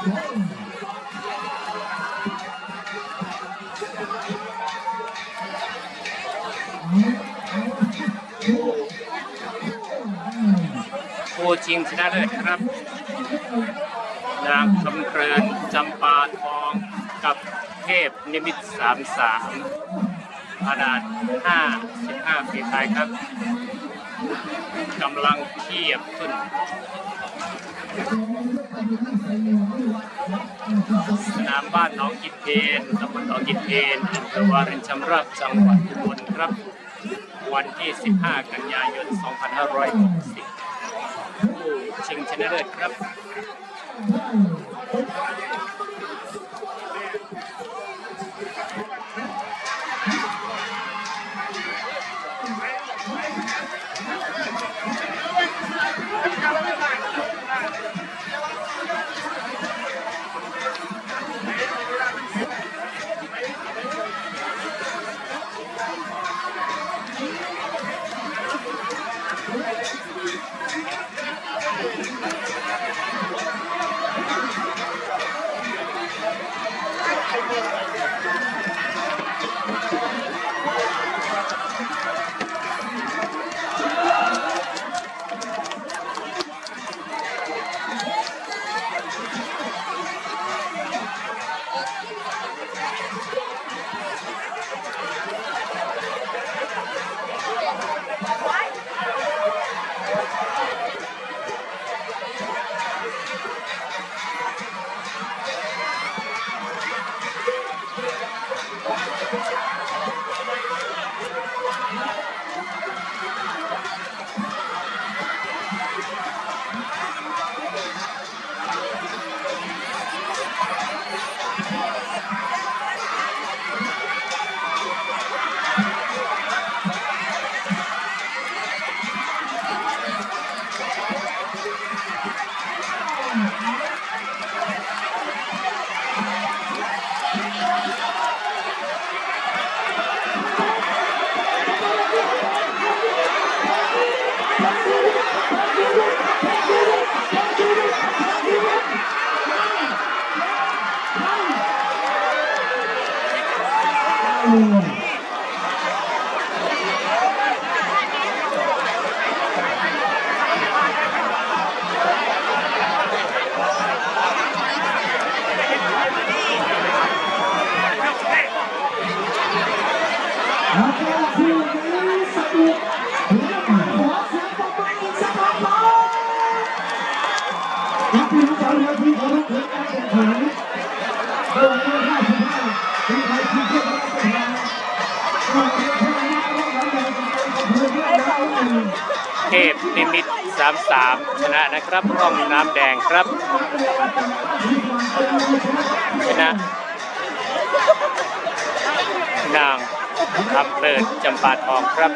ผู้ชิงชนะเลิศครับ นางคำเพลินจำปาทองกับเทพนิมิตสามสามขนาด55ฝีพายครับ กำลังเทียบขึ้นสนามบ้านหน้องกินเพนตำบลหนองกินเพนอำเภอวารินชำราบจังหวัดอุบลครับ วันที่ 15 กันยายน 2560 ชิงชนะเลิศครับ ที่รู้จักเรือที่เคารพถึงการแข่งขันโดยเรือ55ที่ใครที่เชื่อว่ เทพนิมิต33 ชนะนะครับร่องน้ำแดงครับ ชนะ นางคำเลิศจำปาทองครับ